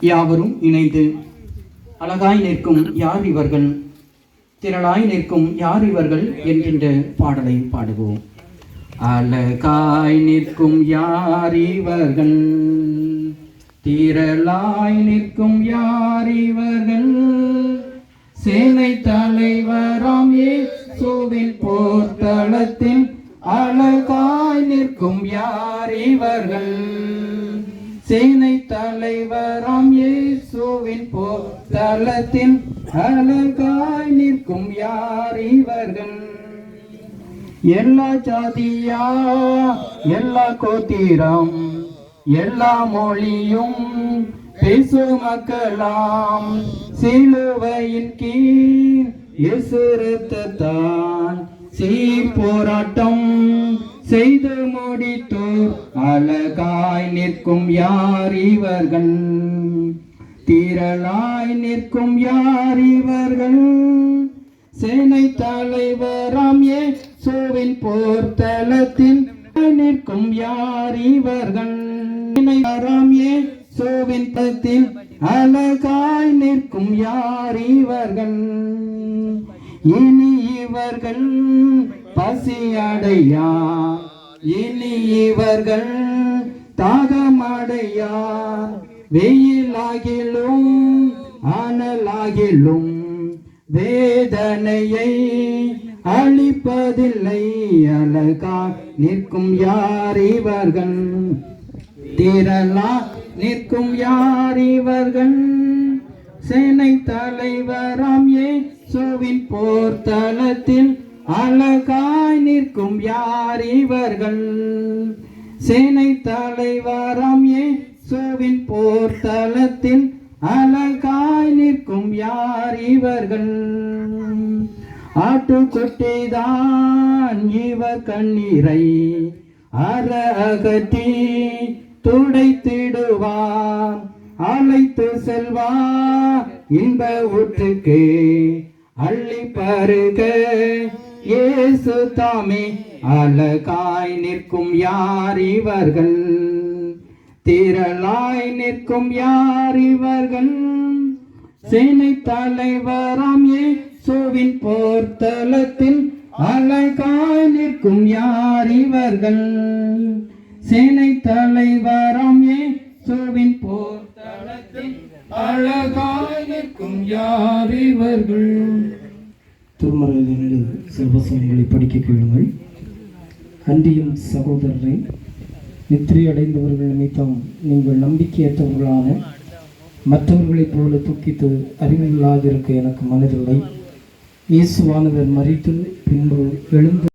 யாவரும் இணைந்து அழகாய் நிற்கும் யார் இவர்கள்? திரளாய் நிற்கும் யார் இவர்கள்? என்கின்ற பாடலை பாடுவோம். அழகாய் நிற்கும் யார் இவர்கள்? திரளாய் நிற்கும் யார் இவர்கள்? சேனை தலைவராம் இயேசுவின் போர்த்தளத்தில் அழகாய் நிற்கும் யார் இவர்கள்? சேனை தலைவராம் இயேசுவின் போர்த்தளத்தில் அழகாய் நிற்கும் யார் இவர்கள்? எல்லா ஜாதியா எல்லா கோத்திரம் எல்லா மொழியும் பேசு மக்களாம். சிலுவையின் கீழ் எசுரத்தான் சீர் போராட்டம். செய்து முடித்தோர் அழகாய் நிற்கும் யார் இவர்கள்? திரளாய் நிற்கும் யார் இவர்கள்? சேனை தலைவராம் இயேசுவின் போர்த்தலத்தில் நிற்கும் யார் இவர்கள்? ஏ சோவின் தளத்தில் அழகாய் நிற்கும் யார் இவர்கள்? இனி இவர்கள் பசியடையா? இனி இவர்கள் தாகமடையா? வெயிலாகிலும் அனலாகிலும் வேதனையை அழிப்பதில்லை. அழகா நிற்கும் யார் இவர்கள்? திரளா நிற்கும் யார் இவர்கள்? சேனை தலைவராம் இயேசுவின் போர்த்தலத்தில் அழகாய் நிற்கும் யார் இவர்கள்? சேனை தலைவராம் இயேசுவின் போர்த்தலத்தில் அழகாய் நிற்கும் யார் இவர்கள்? ஆட்டுக்குட்டிதான் இவர் கண்ணீரை அற அகற்றி துடைத்திடுவார் அழைத்து செல்வா இன்ப ஊற்றுக்கு. அள்ளி பாருக இயேசு தாமே அழகாய் நிற்கும் யார் இவர்கள்? திரளாய் நிற்கும் யார் இவர்கள்? சேனை தலைவராம் இயேசுவின் போர்த்தலத்தில் அழகாய் நிற்கும் யார் இவர்கள்? சேனை தலைவராம் கிறிஸ்துவின் போர் அழகாய் நிற்கும் யார் இவர்கள்? திருமறையிலிருந்து சிவசங்களை படிக்க கேளுங்கள். அன்றியும் சகோதரரை நித்திரை அடைந்தவர்கள் நிமித்தம் நீங்கள் நம்பிக்கையற்றவர்களான மற்றவர்களைப் போல துக்கித்து அறிவில்லாதிருக்க எனக்கு மனதில்லை. இயேசுவானவர் மறித்து பின்பு எழுந்து